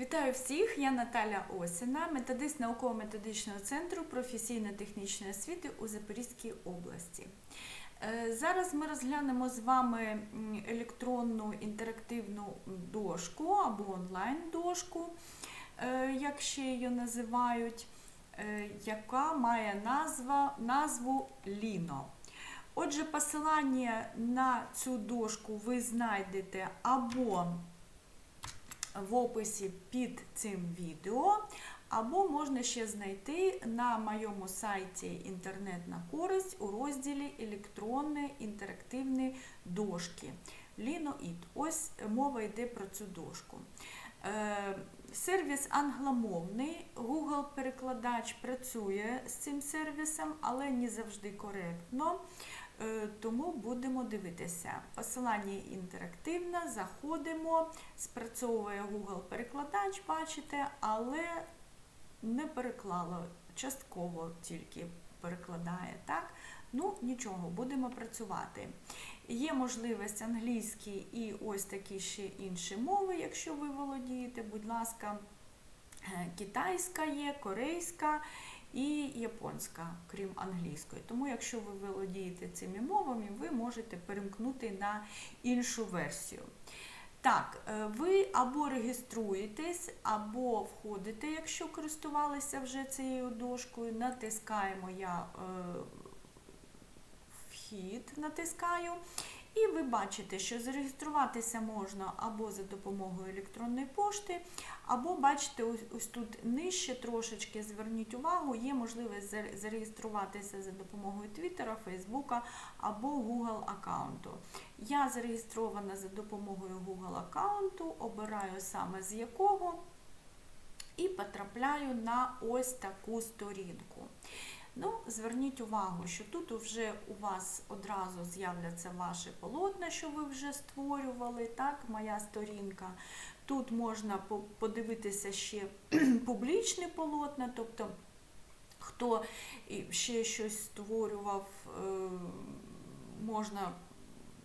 Вітаю всіх! Я Наталя Осіна, методист науково-методичного центру професійно-технічної освіти у Запорізькій області. Е, Зараз ми розглянемо з вами електронну інтерактивну дошку або онлайн-дошку, е, як ще її називають, е, яка має назва, назву Ліно. Отже, посилання на цю дошку ви знайдете або в описі під цим відео, або можна ще знайти на моєму сайті Інтернет на користь у розділі Електронні інтерактивні дошки. Ліноїд. Ось мова йде про цю дошку. Е, Сервіс англомовний, Google-перекладач працює з цим сервісом, але не завжди коректно. Е, Тому будемо дивитися. Посилання інтерактивне, заходимо, спрацьовує Google-перекладач, бачите, але не переклало, частково тільки перекладає. так? Ну, нічого, будемо працювати. Є можливість англійській і ось такі ще інші мови, якщо ви володієте, будь ласка, Е, китайська є, корейська і японська, крім англійської. Тому, якщо ви володієте цими мовами, ви можете перемкнути на іншу версію. Так, е, ви або реєструєтесь, або входите, якщо користувалися вже цією дошкою, натискаємо я е, вхід, натискаю. І ви бачите, що зареєструватися можна або за допомогою електронної пошти, або бачите, ось, тут нижче трошечки зверніть увагу, є можливість зареєструватися за допомогою Твіттера, Фейсбука або Google аккаунту. Я зареєстрована за допомогою Google аккаунту, обираю саме з якого і потрапляю на ось таку сторінку. Ну, зверніть увагу, що тут вже у вас одразу з'являться ваші полотна, що ви вже створювали, так, моя сторінка. Тут можна подивитися ще публічні полотна, тобто хто ще щось створював, е, можна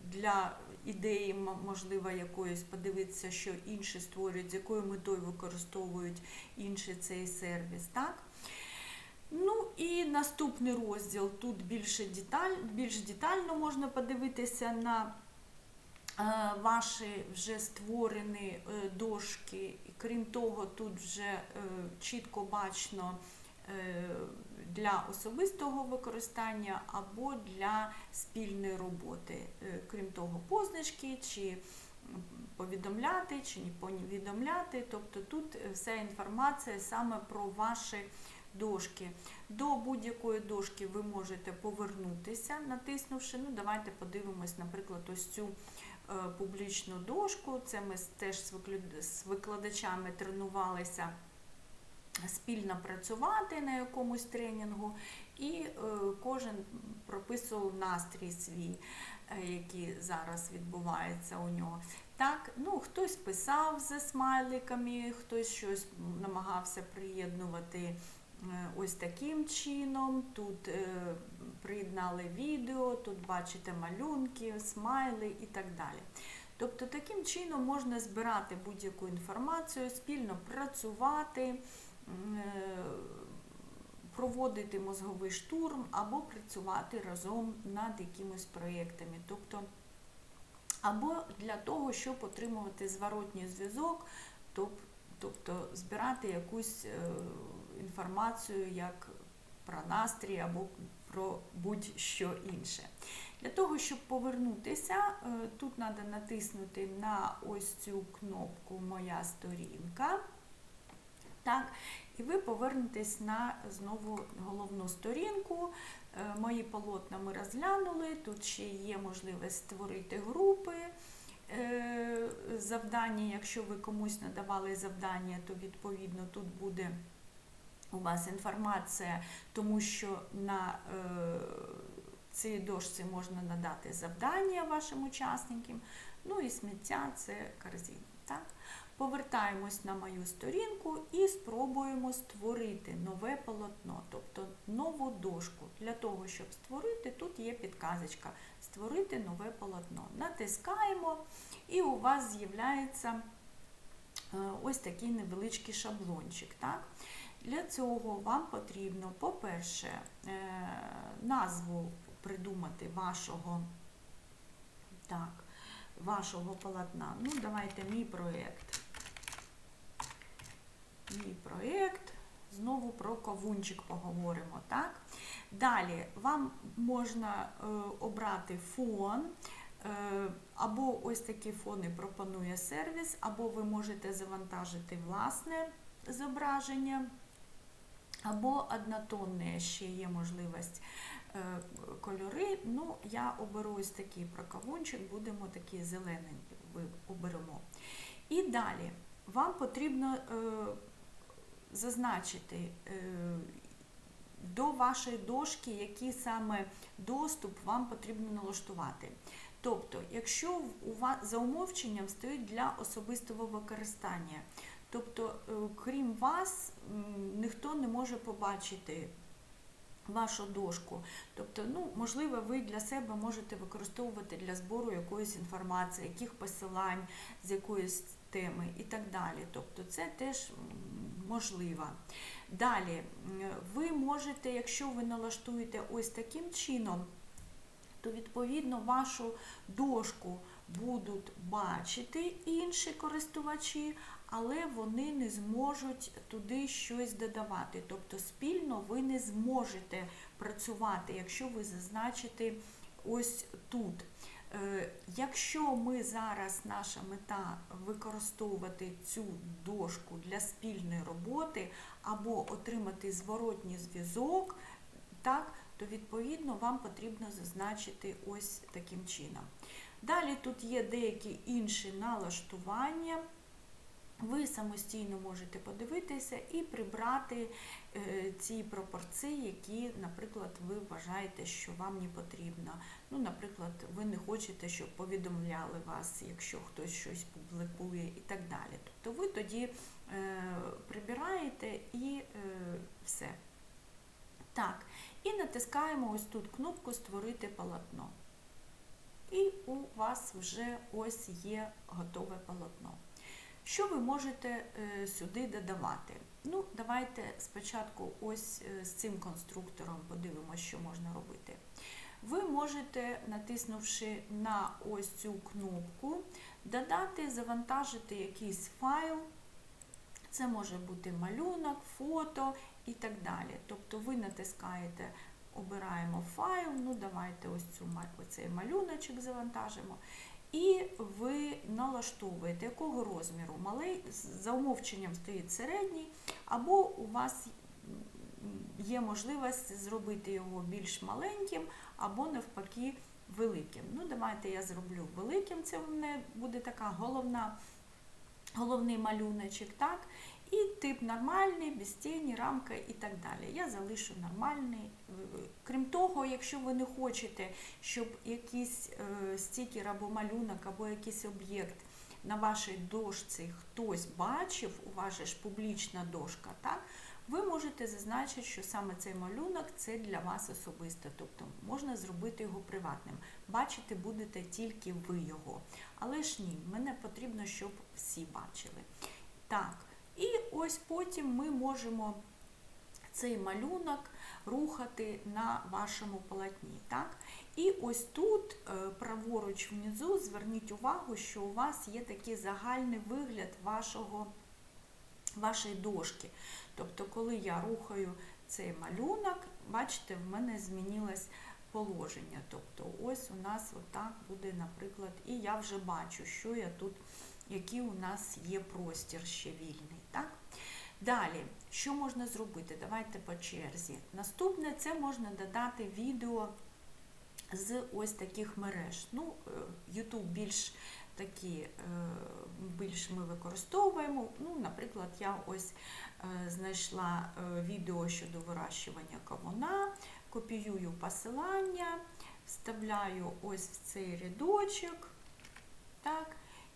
для ідеї, можливо, якоїсь подивитися, що інші створюють, з якою метою використовують інші цей сервіс. так? Ну і наступний розділ тут більше деталь, більш детально можна подивитися на е, ваші вже створені е, дошки. Крім того, тут вже е, чітко бачно для особистого використання або для спільної роботи. Крім того, позначки чи повідомляти, чи не повідомляти. Тобто тут вся інформація саме про ваші дошки. До будь-якої дошки ви можете повернутися, натиснувши. Ну, давайте подивимось, наприклад, ось цю е, публічну дошку. Це ми теж з викладачами тренувалися спільно працювати на якомусь тренінгу, і е, кожен прописував настрій свій, е, який зараз відбувається у нього. Так, ну хтось писав за смайликами, хтось щось намагався приєднувати ось таким чином. Тут е, приєднали відео, тут бачите малюнки, смайли і так далі. Тобто таким чином можна збирати будь-яку інформацію, спільно працювати, е, проводити мозговий штурм або працювати разом над якимись проєктами. Тобто, або для того, щоб отримувати зворотній зв'язок, тобто збирати якусь е, інформацію як про настрій або про будь-що інше. Для того, щоб повернутися, е, тут треба натиснути на ось цю кнопку Моя сторінка. Так, і ви повернетесь на знову головну сторінку. Е, Мої полотна ми розглянули. Тут ще є можливість створити групи. е, Завдання, якщо ви комусь надавали завдання, то відповідно тут буде у вас інформація, тому що на е, цій дошці можна надати завдання вашим учасникам. Ну і сміття це корзина. Так? Повертаємось на мою сторінку і спробуємо створити нове полотно, тобто нову дошку. Для того, щоб створити, тут є підказочка Створити нове полотно. Натискаємо, і у вас з'являється е, ось такий невеличкий шаблончик. Так? Для цього вам потрібно, по-перше, е, назву придумати вашого, так, вашого полотна. Ну, давайте мій проєкт. Мій проєкт. Знову про кавунчик поговоримо. Так? Далі вам можна е, обрати фон, е, або ось такі фони пропонує сервіс, або ви можете завантажити власне зображення, або однотонне ще є можливість е, кольори. Ну, я оберу ось такий про кавунчик, будемо такі зелені оберемо. І далі вам потрібно е, зазначити е, до вашої дошки, який саме доступ вам потрібно налаштувати. Тобто, якщо у вас за умовченням стоїть для особистого використання, тобто, е, крім вас, ніхто не може побачити вашу дошку. Тобто, ну, можливо, ви для себе можете використовувати для збору якоїсь інформації, яких посилань з якоїсь теми і так далі. Тобто, це теж можливо. Далі, ви можете, якщо ви налаштуєте ось таким чином, то відповідно вашу дошку будуть бачити інші користувачі, але вони не зможуть туди щось додавати. Тобто спільно ви не зможете працювати, якщо ви зазначите ось тут. Е, якщо ми зараз наша мета використовувати цю дошку для спільної роботи або отримати зворотній зв'язок, так, то відповідно вам потрібно зазначити ось таким чином. Далі тут є деякі інші налаштування. Ви самостійно можете подивитися і прибрати е, ці пропорції, які, наприклад, ви вважаєте, що вам не потрібно. Ну, Наприклад, ви не хочете, щоб повідомляли вас, якщо хтось щось публікує і так далі. Тобто ви тоді е, прибираєте і е, все. Так, і натискаємо ось тут кнопку Створити полотно. І у вас вже ось є готове полотно. Що ви можете е, сюди додавати? Ну, давайте спочатку ось е, з цим конструктором подивимося, що можна робити. Ви можете, натиснувши на ось цю кнопку, додати, завантажити якийсь файл. Це може бути малюнок, фото і так далі. Тобто ви натискаєте, обираємо файл, ну давайте ось цю, оцей малюночок завантажимо. І ви налаштовуєте, якого розміру малий, за умовченням стоїть середній, або у вас є можливість зробити його більш маленьким, або навпаки великим. Ну, Давайте я зроблю великим, це в мене буде така головна, головний малюночок. так? І тип нормальний, без тіні, рамка і так далі. Я залишу нормальний. Крім того, якщо ви не хочете, щоб якийсь е, стікер або малюнок, або якийсь об'єкт на вашій дошці хтось бачив, у вас ж публічна дошка, так? ви можете зазначити, що саме цей малюнок це для вас особисто. Тобто можна зробити його приватним. Бачити будете тільки ви його. Але ж ні, мене потрібно, щоб всі бачили. Так. І ось потім ми можемо цей малюнок рухати на вашому полотні. Так? І ось тут, е, праворуч внизу, зверніть увагу, що у вас є такий загальний вигляд вашого, вашої дошки. Тобто, коли я рухаю цей малюнок, бачите, в мене змінилось положення. Тобто, ось у нас отак буде, наприклад, і я вже бачу, що я тут який у нас є простір ще вільний. Так? Далі, що можна зробити? Давайте по черзі. Наступне це можна додати відео з ось таких мереж. Ну, е, YouTube більш такі, е, більш ми використовуємо. Ну, Наприклад, я ось е, знайшла відео щодо вирощування кавуна, копіюю посилання, вставляю ось в цей рядочок. Так,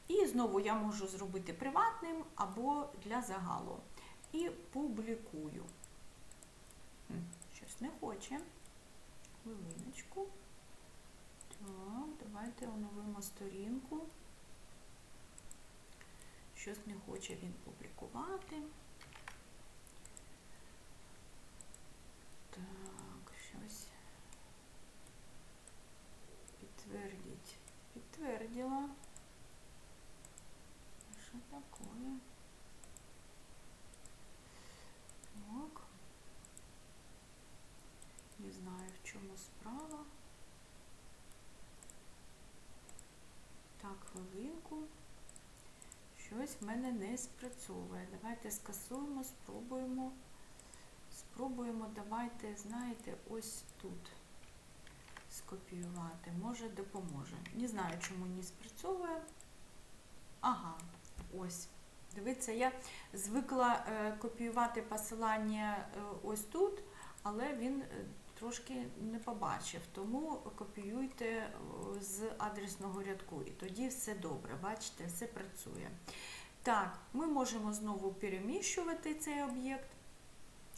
і знову я можу зробити приватним або для загалу. І публікую. Щось не хоче. Хвилиночку. Так, давайте оновимо сторінку. Щось не хоче він публікувати. Так, щось. Підтвердіть. Підтвердила. Що таке? Так. Не знаю, в чому справа. Так, хвилинку. Щось в мене не спрацьовує. Давайте скасуємо, спробуємо. Спробуємо, давайте, знаєте, ось тут скопіювати. Може, допоможе. Не знаю, чому не спрацьовує. Ага, ось. Дивіться, я звикла е, копіювати посилання е, ось тут, але він е, трошки не побачив. Тому копіюйте з адресного рядку. І тоді все добре. Бачите, все працює. Так, ми можемо знову переміщувати цей об'єкт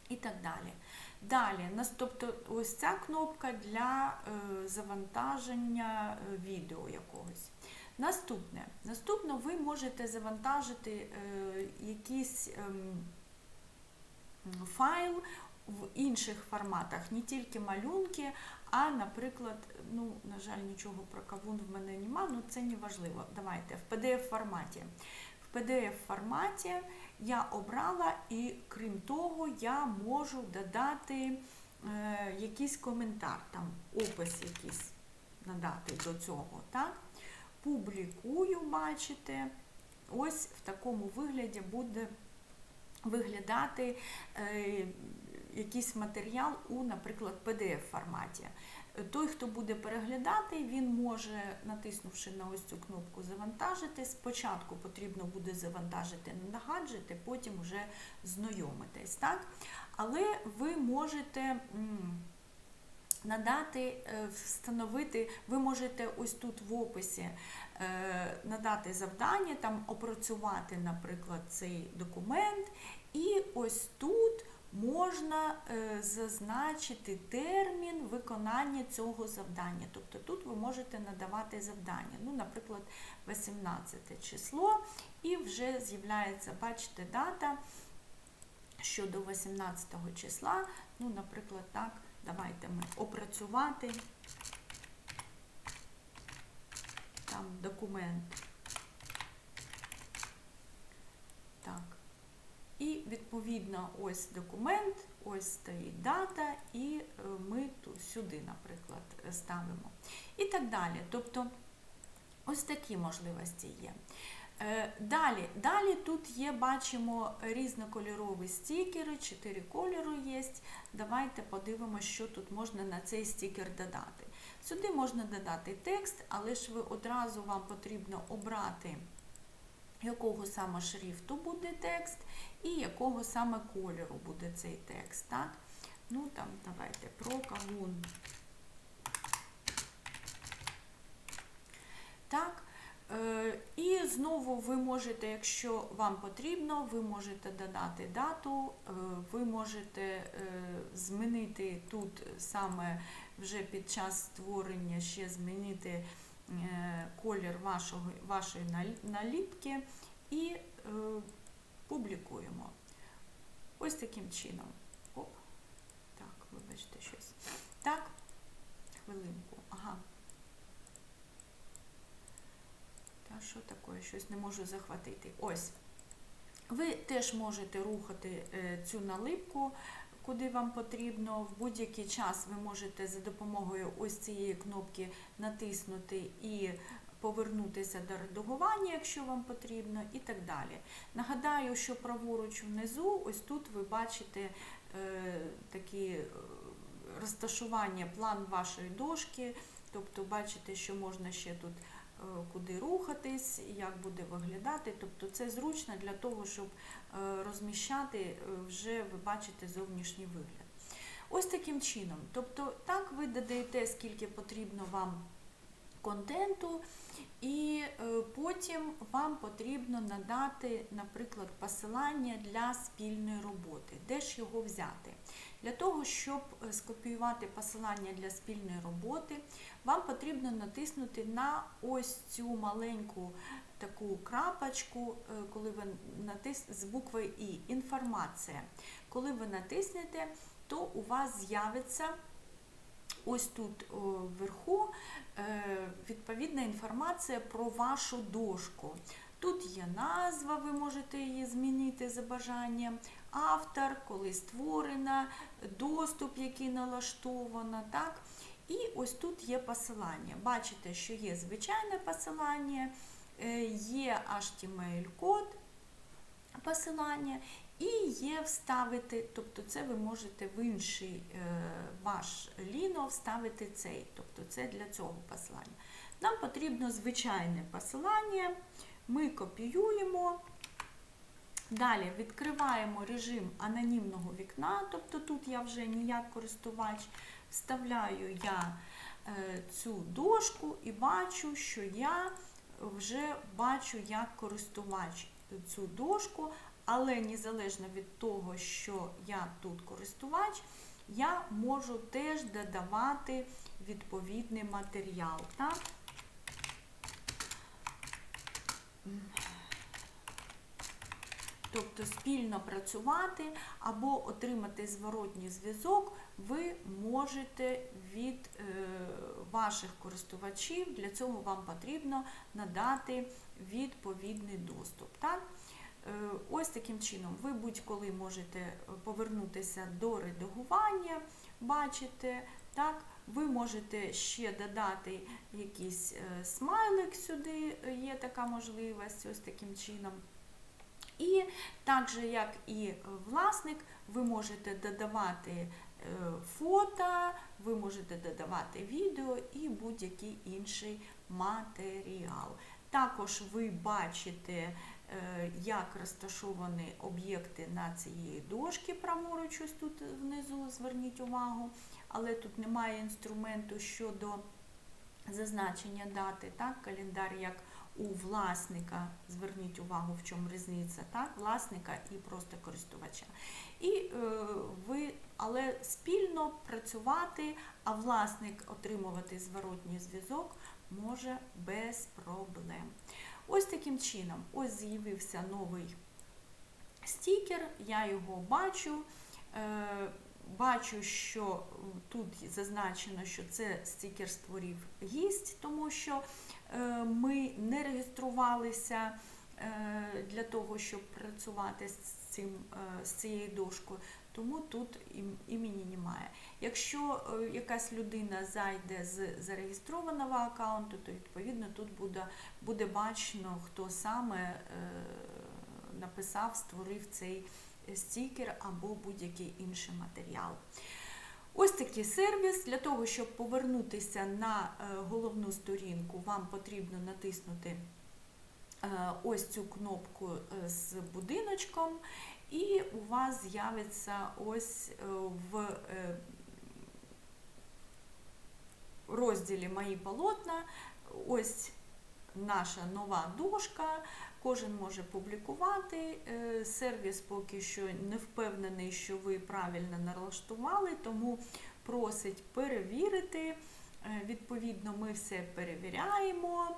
і так далі. Далі, тобто ось ця кнопка для е, завантаження е, відео якогось. Наступне. Наступно ви можете завантажити е, якийсь ем, файл в інших форматах, не тільки малюнки, а, наприклад, ну, на жаль, нічого про кавун в мене нема, ну це не важливо. Давайте в PDF форматі. В PDF форматі я обрала, і крім того, я можу додати е, якийсь коментар, там опис якийсь надати до цього. Так? Публікую, бачите, ось в такому вигляді буде виглядати е, якийсь матеріал у, наприклад, PDF форматі. Той, хто буде переглядати, він може, натиснувши на ось цю кнопку Завантажити. Спочатку потрібно буде завантажити на гаджети, потім вже знайомитись. Так? Але ви можете надати, е, встановити, ви можете ось тут в описі е, надати завдання, там опрацювати, наприклад, цей документ, і ось тут можна е, зазначити термін виконання цього завдання. Тобто тут ви можете надавати завдання, ну, наприклад, 18 число, і вже з'являється, бачите, дата, що до 18 числа, ну, наприклад, так, давайте ми опрацювати там документ. Так. І відповідно ось документ, ось стоїть дата, і е, ми тут сюди, наприклад, ставимо. І так далі. Тобто ось такі можливості є. Е, Далі, далі тут є, бачимо, різнокольорові стікери, чотири кольору є. Давайте подивимося, що тут можна на цей стікер додати. Сюди можна додати текст, але ж ви одразу вам потрібно обрати, якого саме шрифту буде текст і якого саме кольору буде цей текст. Так? Ну там, давайте про кавун. Так. Е, І знову ви можете, якщо вам потрібно, ви можете додати дату, е, ви можете е, змінити тут саме вже під час створення ще змінити колір вашого, вашої наліпки і е, публікуємо. Ось таким чином. Оп. Так, вибачте щось. Так, хвилинку. Ага. Та що таке? Щось не можу захватити. Ось. Ви теж можете рухати е, цю налипку, куди вам потрібно. В будь-який час ви можете за допомогою ось цієї кнопки натиснути і повернутися до редагування, якщо вам потрібно, і так далі. Нагадаю, що праворуч внизу, ось тут ви бачите е, такі е, розташування, план вашої дошки, тобто бачите, що можна ще тут куди рухатись, як буде виглядати. Тобто це зручно для того, щоб е, розміщати е, вже ви бачите зовнішній вигляд. Ось таким чином. Тобто, так ви додаєте, скільки потрібно вам контенту, і е, потім вам потрібно надати, наприклад, посилання для спільної роботи. Де ж його взяти? Для того, щоб е, скопіювати посилання для спільної роботи, вам потрібно натиснути на ось цю маленьку таку крапочку, е, коли ви натис... з букви І інформація. Коли ви натиснете, то у вас з'явиться ось тут о, вверху е, відповідна інформація про вашу дошку. Тут є назва, ви можете її змінити за бажанням, автор, коли створена, доступ, який налаштовано. Так? І ось тут є посилання. Бачите, що є звичайне посилання, е, є HTML-код посилання і є вставити, тобто це ви можете в інший е, ваш ліно вставити цей, тобто це для цього посилання. Нам потрібно звичайне посилання, ми копіюємо. Далі відкриваємо режим анонімного вікна, тобто тут я вже ніяк користувач, вставляю я е, цю дошку і бачу, що я вже бачу як користувач цю дошку, але незалежно від того, що я тут користувач, я можу теж додавати відповідний матеріал. Так? Тобто спільно працювати або отримати зворотній зв'язок ви можете від е, ваших користувачів. Для цього вам потрібно надати відповідний доступ. Так? Е, ось таким чином ви будь-коли можете повернутися до редагування, бачите, так? Ви можете ще додати якийсь е, смайлик сюди, є така можливість, ось таким чином. І так же, як і власник, ви можете додавати е, фото, ви можете додавати відео і будь-який інший матеріал. Також ви бачите, е, як розташовані об'єкти на цієї дошки, праворуч ось тут внизу, зверніть увагу, але тут немає інструменту щодо зазначення дати, так, календар як у власника, зверніть увагу, в чому різниця, так, власника і просто користувача. І е, ви, але спільно працювати, а власник отримувати зворотній зв'язок може без проблем. Ось таким чином, ось з'явився новий стікер, я його бачу. Е, Бачу, що тут зазначено, що це стікер створив гість, тому що е, ми не реєструвалися е, для того, щоб працювати з цим, з цією дошкою, тому тут імені немає. Якщо якась людина зайде з зареєстрованого аккаунту, то відповідно тут буде, буде бачено, хто саме написав, створив цей стікер або будь-який інший матеріал. Ось такий сервіс. Для того, щоб повернутися на головну сторінку, вам потрібно натиснути ось цю кнопку з будиночком, і у вас з'явиться ось в розділі Мої полотна ось наша нова дошка. Кожен може публікувати. Е, сервіс поки що не впевнений, що ви правильно налаштували, тому просить перевірити. Е, відповідно, ми все перевіряємо,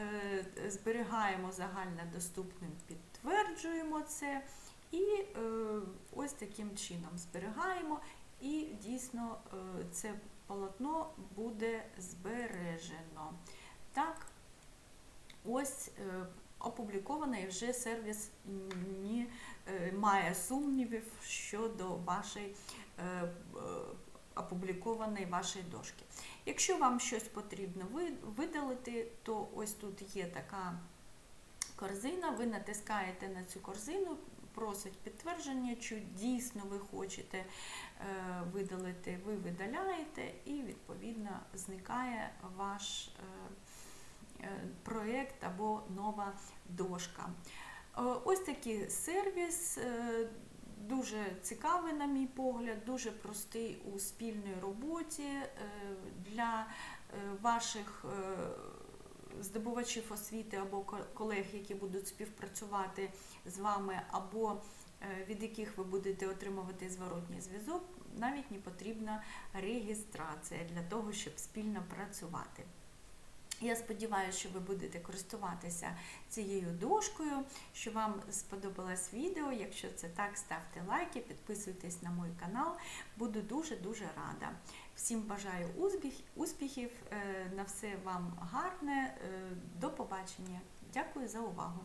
е, зберігаємо загальнодоступним, підтверджуємо це. І ось таким чином зберігаємо, і дійсно це полотно буде збережено. Так, ось опублікований вже сервіс не має сумнівів щодо вашої е, е, опублікованої вашої дошки. Якщо вам щось потрібно видалити, то ось тут є така корзина, ви натискаєте на цю корзину, просить підтвердження, що дійсно ви хочете е, видалити, ви видаляєте, і відповідно зникає ваш Е, проєкт або нова дошка. Е, ось такий сервіс, е, дуже цікавий, на мій погляд, дуже простий у спільній роботі для ваших здобувачів освіти або колег, які будуть співпрацювати з вами, або від яких ви будете отримувати зворотній зв'язок, навіть не потрібна реєстрація для того, щоб спільно працювати. Я сподіваюся, що ви будете користуватися цією дошкою, що вам сподобалось відео. Якщо це так, ставте лайки, підписуйтесь на мій канал. Буду дуже-дуже рада. Всім бажаю успіхів, е, на все вам гарне. е, До побачення. Дякую за увагу.